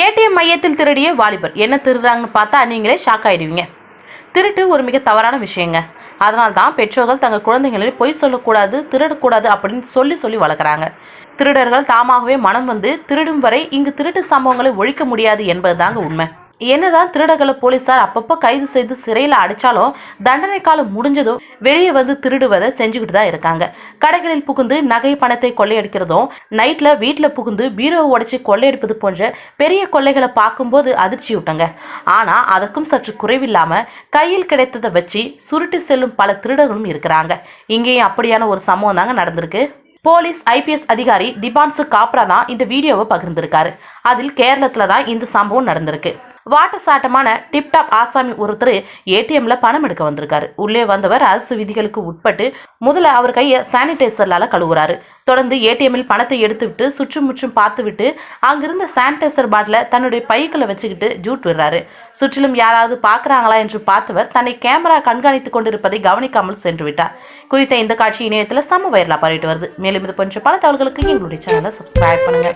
ATM மையத்தில் திருடிய வாலிபர். என்ன திருடுறாங்கன்னு பார்த்தா நீங்களே ஷாக் ஆயிடுவீங்க. திருட்டு ஒரு மிக தவறான விஷயங்க. அதனால தான் பெற்றோர்கள் தங்கள் குழந்தைகளை பொய் சொல்லக்கூடாது திருடக்கூடாது அப்படின்னு சொல்லி சொல்லி வளர்க்குறாங்க. திருடர்கள் தாமாகவே மனம் வந்து திருடும் வரை இங்கு திருட்டு சம்பவங்களை ஒழிக்க முடியாது என்பது தாங்க உண்மை. என்னதான் திருடர்களை போலீசார் அப்பப்போ கைது செய்து சிறையில் அடிச்சாலும் தண்டனை காலம் முடிஞ்சதும் வெளியே வந்து திருடுவதை செஞ்சுக்கிட்டு தான் இருக்காங்க. கடைகளில் புகுந்து நகை பணத்தை கொள்ளையடிக்கிறதும் நைட்ல வீட்டில் புகுந்து பீரோவை உடைச்சி கொள்ளையடிப்பது போன்ற பெரிய கொள்ளைகளை பார்க்கும்போது அதிர்ச்சி விட்டங்க ஆனா அதற்கும் சற்று குறைவில்லாம கையில் கிடைத்ததை வச்சு சுருட்டி செல்லும் பல திருடர்களும் இருக்கிறாங்க. இங்கேயும் அப்படியான ஒரு சம்பவம் தாங்க நடந்திருக்கு. போலீஸ் ஐபிஎஸ் அதிகாரி திபான்சு காப்ரா தான் இந்த வீடியோவை பகிர்ந்திருக்காரு. அதில் கேரளத்துல தான் இந்த சம்பவம் நடந்திருக்கு. வாட்ட சாட்டமான டிப்டாப் ஆசாமி ஒருத்தர் ஏடிஎம்ல பணம் எடுக்க வந்திருக்காரு. உள்ளே வந்தவர் அரசு விதிகளுக்கு உட்பட்டு முதல்ல அவர் கையை சானிடைசர்லால கழுவுறாரு. தொடர்ந்து ஏடிஎம்மில் பணத்தை எடுத்துவிட்டு சுற்றுமுற்றும் பார்த்துவிட்டு அங்கிருந்த சானிடைசர் பாட்டில தன்னுடைய பைக்களை வச்சுக்கிட்டு ஜூட் விடுறாரு. சுற்றிலும் யாராவது பார்க்கறாங்களா என்று பார்த்தவர் தன்னை கேமரா கண்காணித்துக் கொண்டிருப்பதை கவனிக்காமல் சென்று விட்டார். குறித்த இந்த காட்சி இணையத்தில் சம வைரலா பரவிட்டு வருது. மேலும் இது போன்ற பல தகவல்களுக்கு எங்களுடைய சேனலை சப்ஸ்கிரைப் பண்ணுங்க.